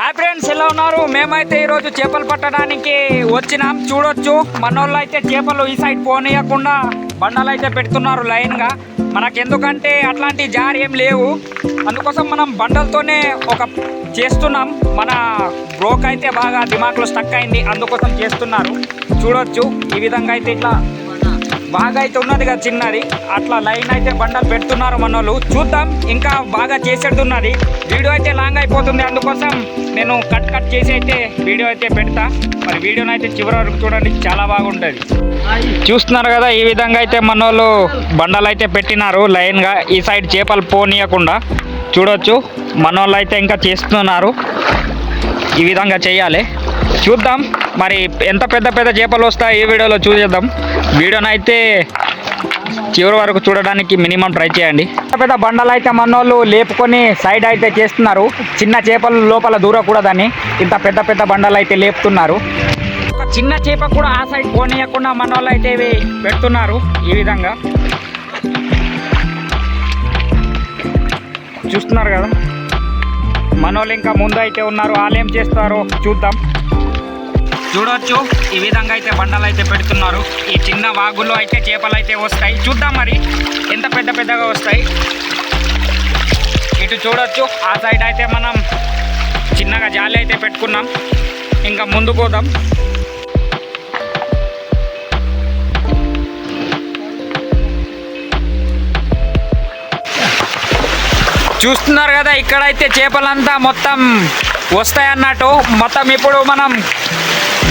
Hi friends ఎలా ఉన్నారు? మేమైతే ఈరోజు చేపలు పట్టడానికి వచ్చినాం. చూడొచ్చు. మనోళ్ళు అయితే చేపలు ఈ సైడ్ పోనీయకుండా బండలు అయితే పెడుతున్నారు లైన్గా. మనకెందుకంటే అట్లాంటి జారి ఏం లేవు. అందుకోసం మనం బండలతోనే ఒక చేస్తున్నాం. మన బ్రోక్ అయితే బాగా దిమాగ్లో స్టక్ అయింది. అందుకోసం చేస్తున్నారు. చూడొచ్చు. ఈ విధంగా అయితే ఇట్లా బాగా అయితే ఉన్నది కదా చిన్నది. అట్లా లైన్ అయితే బండలు పెడుతున్నారు మనోళ్ళు. చూద్దాం ఇంకా బాగా చేసేది ఉన్నది. వీడియో అయితే లాంగ్ అయిపోతుంది. అందుకోసం నేను కట్ కట్ చేసి అయితే వీడియో అయితే పెడతా. మరి వీడియోని అయితే చివరి వరకు చూడండి చాలా బాగుంటుంది. చూస్తున్నారు కదా ఈ విధంగా అయితే మనోళ్ళు బండలు అయితే పెట్టినారు లైన్గా ఈ సైడ్ చేపలు పోనీయకుండా చూడొచ్చు. మనోళ్ళు అయితే ఇంకా చేస్తున్నారు. ఈ విధంగా చేయాలి. చూద్దాం. మరి ఎంత పెద్ద పెద్ద చేపలు వస్తాయి ఈ వీడియోలో చూసేద్దాం. వీడియోని అయితే చివరి వరకు చూడడానికి మినిమం ట్రై చేయండి. పెద్ద పెద్ద బండలు అయితే మనోళ్ళు లేపుకొని సైడ్ అయితే చేస్తున్నారు. చిన్న చేపలు లోపల దూరకూడదని ఇంత పెద్ద పెద్ద బండలు అయితే లేపుతున్నారు. ఒక చిన్న చేప కూడా ఆ సైడ్ పోనీయకుండా మనోళ్ళు అయితే ఇవి పెడుతున్నారు ఈ విధంగా. చూస్తున్నారు కదా? మనోళ్ళు ఇంకా ముందు అయితే ఉన్నారు. వాళ్ళు ఏం చేస్తారో చూద్దాం. చూడొచ్చు. ఈ విధంగా అయితే బండలు అయితే పెడుతున్నారు. ఈ చిన్న వాగులో అయితే చేపలు అయితే వస్తాయి. చూద్దాం మరి. ఎంత పెద్ద పెద్దగా వస్తాయి? ఇటు చూడొచ్చు. ఆ సైడ్ అయితే మనం చిన్నగా జాలి అయితే పెట్టుకున్నాం. ఇంకా ముందు పోదాం. చూస్తున్నారు కదా ఇక్కడైతే చేపలంతా మొత్తం వస్తాయి అన్నట్టు మొత్తం ఇప్పుడు మనం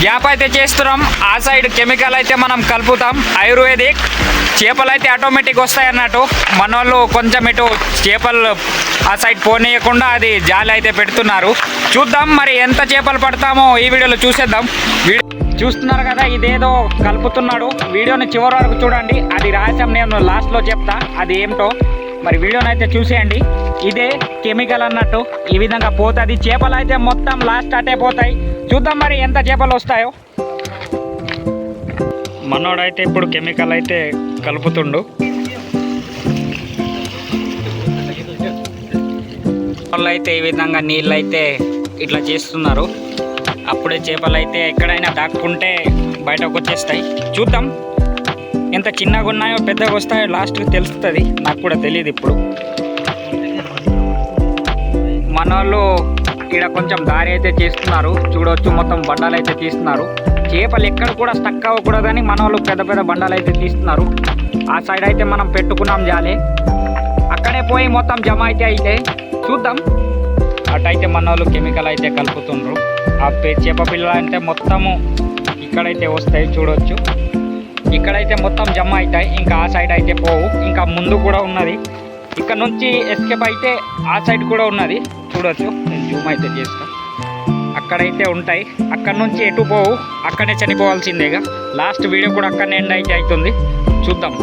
గ్యాప్ అయితే చేస్తున్నాం. ఆ సైడ్ కెమికల్ అయితే మనం కలుపుతాం. ఆయుర్వేదిక్ చేపలు అయితే ఆటోమేటిక్ వస్తాయి అన్నట్టు మన వాళ్ళు కొంచెం ఇటు చేపలు ఆ సైడ్ పోనీయకుండా అది జాలి అయితే పెడుతున్నారు. చూద్దాం మరి ఎంత చేపలు పడతామో ఈ వీడియోలో చూసేద్దాం. వీడియో చూస్తున్నారు కదా ఇదేదో కలుపుతున్నాడు. వీడియోని చివరి వరకు చూడండి. అది రాసాం నేను లాస్ట్లో చెప్తా. అది ఏమిటో మరి వీడియోని అయితే చూసేయండి. ఇదే కెమికల్ అన్నట్టు ఈ విధంగా పోతుంది. చేపలు అయితే మొత్తం లాస్ట్ అటే పోతాయి. చూద్దాం మరి ఎంత చేపలు వస్తాయో. మనోడైతే ఇప్పుడు కెమికల్ అయితే కలుపుతుండు. వాళ్ళు అయితే ఈ విధంగా నీళ్ళు అయితే ఇట్లా చేస్తున్నారు. అప్పుడే చేపలు అయితే ఎక్కడైనా దాక్కుంటే బయటకు వచ్చేస్తాయి చూద్దాం. ఎంత చిన్నగా ఉన్నాయో పెద్దగా వస్తాయో లాస్ట్కి తెలుస్తుంది. నాకు కూడా తెలియదు ఇప్పుడు. మన వాళ్ళు ఇక్కడ కొంచెం దారి అయితే చేస్తున్నారు చూడవచ్చు మొత్తం బండాలు అయితే తీస్తున్నారు. చేపలు ఎక్కడ కూడా స్టక్ అవ్వకూడదని మన వాళ్ళు పెద్ద పెద్ద బండాలు అయితే తీస్తున్నారు. ఆ సైడ్ అయితే మనం పెట్టుకున్నాం జాలే. అక్కడే పోయి మొత్తం జమ అయితే అయితే చూద్దాం. అటైతే మన వాళ్ళు కెమికల్ అయితే కలుపుతుండ్రు. ఆ పే- చేప పిల్లలు అంటే మొత్తము ఇక్కడైతే వస్తాయి చూడవచ్చు ఇక్కడైతే మొత్తం జమ అవుతాయి ఇంకా ఆ సైడ్ అయితే పోవు. ఇంకా ముందు కూడా ఉన్నది. ఇక్కడ నుంచి ఎస్కేప్ అయితే ఆ సైడ్ కూడా ఉన్నది. చూడొచ్చు. నేను జూమ్ అయితే చేస్తాను అక్కడైతే ఉంటాయి. అక్కడ నుంచి ఎటు పోవు? అక్కడనే చనిపోవాల్సిందేగా లాస్ట్ వీడియో కూడా అక్కడనే ఎండ్ అయితే అవుతుంది చూద్దాం.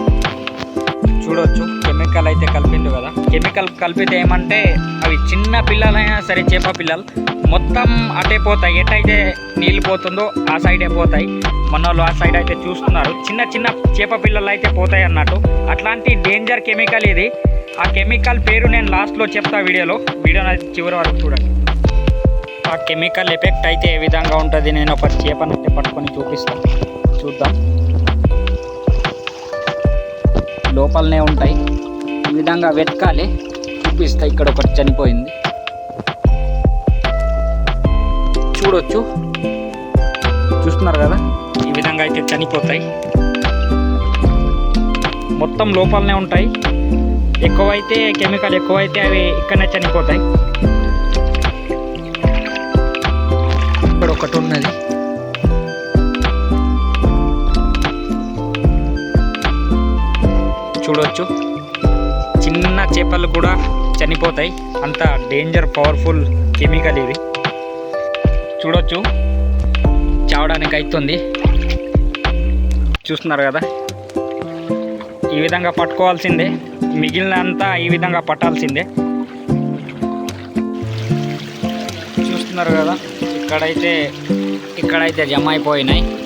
చూడొచ్చు. కెమికల్ అయితే కలిపిండు కదా. కెమికల్ కలిపితే ఏమంటే అవి చిన్న పిల్లలైనా సరే చేప పిల్లలు మొత్తం అటే పోతాయి. ఎటైతే నీళ్ళు పోతుందో ఆ సైడే పోతాయి. మనోళ్ళు వాళ్ళు ఆ సైడ్ అయితే చూస్తున్నారు. చిన్న చిన్న చేప పిల్లలు అయితే పోతాయి అన్నట్టు. అట్లాంటి డేంజర్ కెమికల్ ఇది. ఆ కెమికల్ పేరు నేను లాస్ట్లో చెప్తా వీడియోలో. వీడియో అయితే చివరి వరకు చూడండి. ఆ కెమికల్ ఎఫెక్ట్ అయితే ఏ విధంగా ఉంటుంది? నేను ఒక చేపను అయితే పట్టుకొని చూపిస్తాను. చూద్దాం. లోపలనే ఉంటాయి. ఈ విధంగా వెతకాలి. చూపిస్తా ఇక్కడ ఒకటి చనిపోయింది. చూడొచ్చు. చూస్తున్నారు కదా? ఈ విధంగా అయితే చనిపోతాయి. మొత్తం లోపలనే ఉంటాయి. ఎక్కువైతే కెమికల్ ఎక్కువైతే అవి ఇక్కడనే చనిపోతాయి. ఇక్కడ ఒకటి ఉన్నది. చూడొచ్చు. చిన్న చేపలు కూడా చనిపోతాయి. అంత డేంజర్ పవర్ఫుల్ కెమికల్ ఇది చూడొచ్చు. చావడానికి అవుతుంది చూస్తున్నారు కదా? ఈ విధంగా పట్టుకోవాల్సిందే. మిగిలినంతా ఈ విధంగా పట్టాల్సిందే. చూస్తున్నారు కదా? ఇక్కడైతే ఇక్కడైతే జమ అయిపోయినాయి.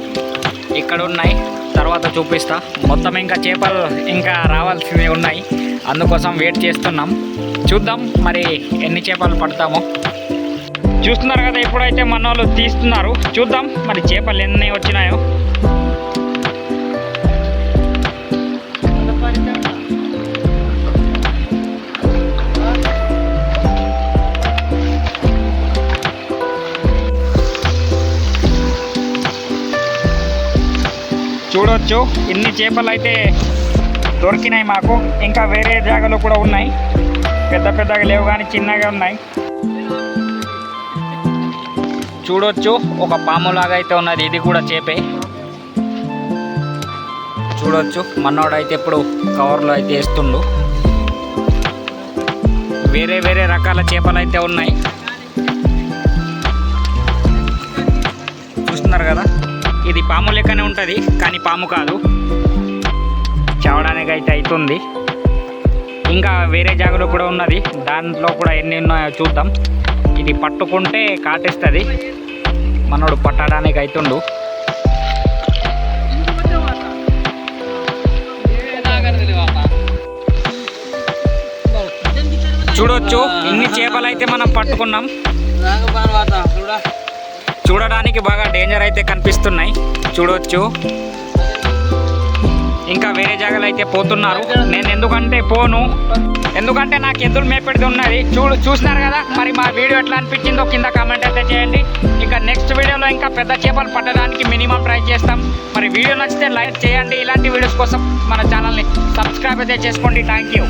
ఇక్కడ ఉన్నాయి తర్వాత చూపిస్తా. మొత్తం ఇంకా చేపలు ఇంకా రావాల్సినవి ఉన్నాయి. అందుకోసం వెయిట్ చేస్తున్నాం. చూద్దాం మరి ఎన్ని చేపలు పడతామో. చూస్తున్నారు కదా ఎప్పుడైతే మన వాళ్ళు తీస్తున్నారు చూద్దాం మరి చేపలు ఎన్ని వచ్చినాయో. చూడొచ్చు ఇన్ని చేపలు అయితే దొరికినాయి మాకు. ఇంకా వేరే జాగాలో కూడా ఉన్నాయి. పెద్ద పెద్దగా లేవు కానీ చిన్నగా ఉన్నాయి. చూడొచ్చు. ఒక పాము లాగా అయితే ఉన్నది. ఇది కూడా చేపే. చూడొచ్చు. మనోడైతే ఇప్పుడు కవర్లో అయితే వేస్తుండు. వేరే వేరే రకాల చేపలు అయితే ఉన్నాయి. చూస్తున్నారు కదా? ఇది పాము లెక్కనే ఉంటుంది కానీ పాము కాదు. చావడానికి అయితే అవుతుంది. ఇంకా వేరే జాగలో కూడా ఉన్నది. దాంట్లో కూడా ఎన్ని ఉన్నాయో చూద్దాం. ఇది పట్టుకుంటే కాటేస్తుంది. మనోడు పట్టడానికి అవుతుండు చూడొచ్చు ఇన్ని చేపలు అయితే మనం పట్టుకున్నాం. చూడడానికి బాగా డేంజర్ అయితే కనిపిస్తున్నాయి. చూడొచ్చు. ఇంకా వేరే జాగాలు అయితే పోతున్నారు. నేను ఎందుకంటే పోను. ఎందుకంటే నాకు ఎద్దులు మేపెడిది ఉన్నది. చూడు చూసినారు కదా? మరి మా వీడియో ఎట్లా అనిపించిందో కింద కామెంట్ అయితే చేయండి. వీడియోలో ఇంకా పెద్ద చేపలు పట్టడానికి మినిమం ట్రై చేస్తాం. మరి వీడియో నచ్చితే లైక్ చేయండి. ఇలాంటి వీడియోస్ కోసం మన ఛానల్ని సబ్స్క్రైబ్ అయితే చేసుకోండి. Thank you